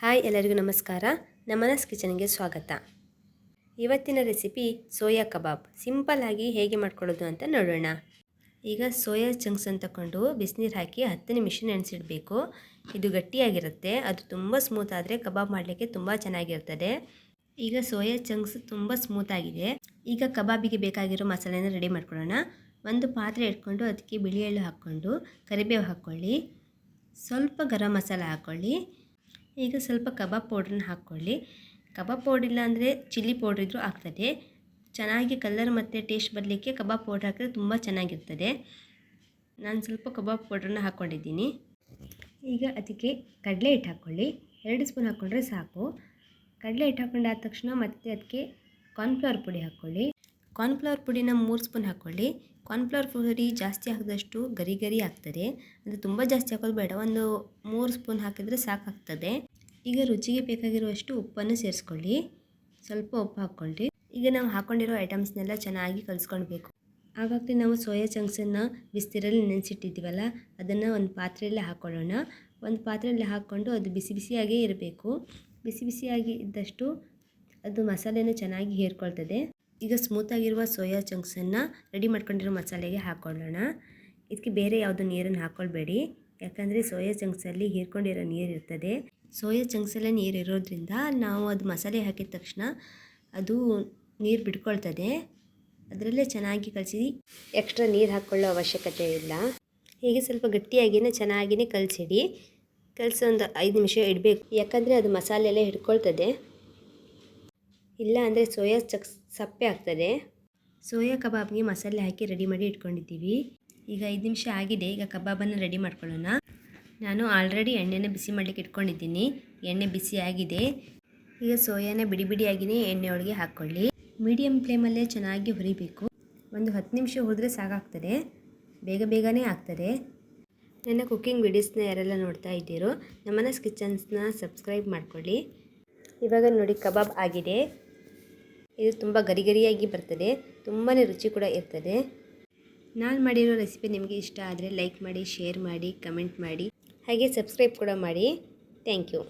Hi ಎಲ್ಲರಿಗೂ ನಮಸ್ಕಾರ. ನಮನಸ್ ಕಿಚನ್ಗೆ ಸ್ವಾಗತ. ಇವತ್ತಿನ ರೆಸಿಪಿ ಸೋಯಾ ಕಬಾಬ್. ಸಿಂಪಲ್ ಆಗಿ ಹೇಗೆ ಮಾಡ್ಕೊಳ್ಳೋದು ಅಂತ ನೋಡೋಣ. ಈಗ ಸೋಯಾ ಚಂಕ್ಸ್ ಅಂತ ತಗೊಂಡು ಬಿಸಿನೀರು ಹಾಕಿ ಹತ್ತು ನಿಮಿಷ ನೆನೆಸಿಡಬೇಕು. ಇದು ಗಟ್ಟಿಯಾಗಿರುತ್ತೆ. ಅದು ತುಂಬ ಸ್ಮೂತ್ ಆದರೆ ಕಬಾಬ್ ಮಾಡಲಿಕ್ಕೆ ತುಂಬ ಚೆನ್ನಾಗಿರ್ತದೆ. ಈಗ ಸೋಯಾ ಚಂಕ್ಸ್ ತುಂಬ ಸ್ಮೂತ್ ಆಗಿದೆ. ಈಗ ಕಬಾಬಿಗೆ ಬೇಕಾಗಿರೋ ಮಸಾಲೆನ ರೆಡಿ ಮಾಡ್ಕೊಳ್ಳೋಣ. ಒಂದು ಪಾತ್ರೆ ಇಟ್ಕೊಂಡು ಅದಕ್ಕೆ ಬಿಳಿ ಎಳ್ಳು ಹಾಕ್ಕೊಂಡು ಕರಿಬೇವು ಹಾಕ್ಕೊಳ್ಳಿ. ಸ್ವಲ್ಪ ಗರಂ ಮಸಾಲ ಹಾಕ್ಕೊಳ್ಳಿ. ಈಗ ಸ್ವಲ್ಪ ಕಬಾಬ್ ಪೌಡ್ರನ್ನ ಹಾಕ್ಕೊಳ್ಳಿ. ಕಬಾಬ್ ಪೌಡ್ರ್ ಇಲ್ಲ ಅಂದರೆ ಚಿಲ್ಲಿ ಪೌಡ್ರ್ ಇದ್ದರೂ ಆಗ್ತದೆ. ಚೆನ್ನಾಗಿ ಕಲರ್ ಮತ್ತು ಟೇಸ್ಟ್ ಬರಲಿಕ್ಕೆ ಕಬಾಬ್ ಪೌಡ್ರ್ ಹಾಕಿದ್ರೆ ತುಂಬ ಚೆನ್ನಾಗಿರ್ತದೆ. ನಾನು ಸ್ವಲ್ಪ ಕಬಾಬ್ ಪೌಡ್ರನ್ನ ಹಾಕ್ಕೊಂಡಿದ್ದೀನಿ. ಈಗ ಅದಕ್ಕೆ ಕಡಲೆ ಹಿಟ್ಟು ಹಾಕ್ಕೊಳ್ಳಿ. ಎರಡು ಸ್ಪೂನ್ ಹಾಕ್ಕೊಂಡ್ರೆ ಸಾಕು. ಕಡಲೆ ಹಿಟ್ಟು ಹಾಕ್ಕೊಂಡಾದ ತಕ್ಷಣ ಮತ್ತೆ ಅದಕ್ಕೆ ಕಾರ್ನ್ಫ್ಲವರ್ ಪುಡಿ ಹಾಕ್ಕೊಳ್ಳಿ. ಕಾರ್ನ್ಫ್ಲವರ್ ಪುಡಿನ ಮೂರು ಸ್ಪೂನ್ ಹಾಕ್ಕೊಳ್ಳಿ ಕಾರ್ನ್ಫ್ಲವರ್ ಪುಡಿ ಜಾಸ್ತಿ ಹಾಕಿದಷ್ಟು ಗರಿ ಗರಿ ಆಗ್ತದೆ. ಅದು ತುಂಬ ಜಾಸ್ತಿ ಹಾಕೋದು ಬೇಡ. ಒಂದು ಮೂರು ಸ್ಪೂನ್ ಹಾಕಿದರೆ ಸಾಕಾಗ್ತದೆ ಈಗ ರುಚಿಗೆ ಬೇಕಾಗಿರುವಷ್ಟು ಉಪ್ಪನ್ನು ಸೇರಿಸ್ಕೊಳ್ಳಿ. ಸ್ವಲ್ಪ ಉಪ್ಪು ಹಾಕ್ಕೊಳ್ಳಿ. ಈಗ ನಾವು ಹಾಕ್ಕೊಂಡಿರೋ ಐಟಮ್ಸ್ನೆಲ್ಲ ಚೆನ್ನಾಗಿ ಕಲಿಸ್ಕೊಳ್ಬೇಕು. ಆವಾಗಲೇ ನಾವು ಸೋಯಾ ಚಂಕ್ಸನ್ನು ಬಿಸಿನೀರಲ್ಲಿ ನೆನೆಸಿಟ್ಟಿದ್ದೀವಲ್ಲ, ಅದನ್ನು ಒಂದು ಪಾತ್ರೆಯಲ್ಲಿ ಹಾಕ್ಕೊಳ್ಳೋಣ ಒಂದು ಪಾತ್ರೆಯಲ್ಲಿ ಹಾಕ್ಕೊಂಡು ಅದು ಬಿಸಿ ಬಿಸಿಯಾಗೇ ಇರಬೇಕು. ಬಿಸಿ ಬಿಸಿಯಾಗಿ ಇದ್ದಷ್ಟು ಅದು ಮಸಾಲೆನ ಚೆನ್ನಾಗಿ ಹೇರ್ಕೊಳ್ತದೆ. ಈಗ ಸ್ಮೂತಾಗಿರುವ ಸೋಯಾ ಚಂಕ್ಸನ್ನು ರೆಡಿ ಮಾಡ್ಕೊಂಡಿರೋ ಮಸಾಲೆಗೆ ಹಾಕ್ಕೊಳ್ಳೋಣ ಇದಕ್ಕೆ ಬೇರೆ ಯಾವುದೋ ನೀರನ್ನು ಹಾಕ್ಕೊಳ್ಬೇಡಿ ಯಾಕಂದರೆ ಸೋಯಾ ಚಂಕ್ಸಲ್ಲಿ ಹೀರ್ಕೊಂಡಿರೋ ನೀರು ಇರ್ತದೆ. ಸೋಯಾ ಚಂಕ್ಸಲ್ಲೇ ನೀರು ಇರೋದ್ರಿಂದ ನಾವು ಅದು ಮಸಾಲೆ ಹಾಕಿದ ತಕ್ಷಣ ಅದು ನೀರು ಬಿಟ್ಕೊಳ್ತದೆ ಅದರಲ್ಲೇ ಚೆನ್ನಾಗಿ ಕಲಸಿ ಎಕ್ಸ್ಟ್ರಾ ನೀರು ಹಾಕ್ಕೊಳ್ಳೋ ಅವಶ್ಯಕತೆ ಇಲ್ಲ. ಹೀಗೆ ಸ್ವಲ್ಪ ಗಟ್ಟಿಯಾಗಿಯೇ ಚೆನ್ನಾಗಿಯೇ ಕಲಸಿಡಿ. ಕಲಸಿ ಒಂದು ಐದು ನಿಮಿಷ ಇಡಬೇಕು. ಯಾಕಂದರೆ ಅದು ಮಸಾಲೆ ಎಲ್ಲ ಹಿಡ್ಕೊಳ್ತದೆ. ಇಲ್ಲ ಅಂದರೆ ಸೋಯಾ ಚಕ್ ಸಪ್ಪೆ ಆಗ್ತದೆ. ಸೋಯಾ ಕಬಾಬ್ಗೆ ಮಸಾಲೆ ಹಾಕಿ ರೆಡಿ ಮಾಡಿ ಇಟ್ಕೊಂಡಿದ್ದೀವಿ. ಈಗ ಐದು ನಿಮಿಷ ಆಗಿದೆ, ಈಗ ಕಬಾಬನ್ನು ರೆಡಿ ಮಾಡ್ಕೊಳ್ಳೋಣ. ನಾನು ಆಲ್ರೆಡಿ ಎಣ್ಣೆನ ಬಿಸಿ ಮಾಡಲಿಕ್ಕೆ ಇಟ್ಕೊಂಡಿದ್ದೀನಿ. ಎಣ್ಣೆ ಬಿಸಿ ಆಗಿದೆ. ಈಗ ಸೋಯಾನ ಬಿಡಿ ಬಿಡಿಯಾಗಿಯೇ ಎಣ್ಣೆ ಒಳಗೆ ಹಾಕ್ಕೊಳ್ಳಿ. ಮೀಡಿಯಮ್ ಫ್ಲೇಮಲ್ಲೇ ಚೆನ್ನಾಗಿ ಹುರಿಬೇಕು. ಒಂದು ಹತ್ತು ನಿಮಿಷ ಹುರಿದ್ರೆ ಸಾಕಾಗ್ತದೆ. ಬೇಗ ಬೇಗನೆ ಆಗ್ತದೆ. ನನ್ನ ಕುಕ್ಕಿಂಗ್ ವಿಡಿಯೋಸ್ನ ಯಾರೆಲ್ಲ ನೋಡ್ತಾ ಇದ್ದೀರೋ ನಮ್ಮನಸ್ ಕಿಚನ್ಸ್ನ ಸಬ್ಸ್ಕ್ರೈಬ್ ಮಾಡ್ಕೊಳ್ಳಿ. ಇವಾಗ ನೋಡಿ ಕಬಾಬ್ ಆಗಿದೆ. ಇದು ತುಂಬ ಗರಿಗರಿಯಾಗಿ ಬರ್ತದೆ ತುಂಬಾ ರುಚಿ ಕೂಡ ಇರ್ತದೆ. ನಾನು ಮಾಡಿರೋ ರೆಸಿಪಿ ನಿಮಗೆ ಇಷ್ಟ ಆದರೆ ಲೈಕ್ ಮಾಡಿ ಶೇರ್ ಮಾಡಿ ಕಮೆಂಟ್ ಮಾಡಿ. ಹಾಗೆ ಸಬ್ಸ್ಕ್ರೈಬ್ ಕೂಡ ಮಾಡಿ. Thank you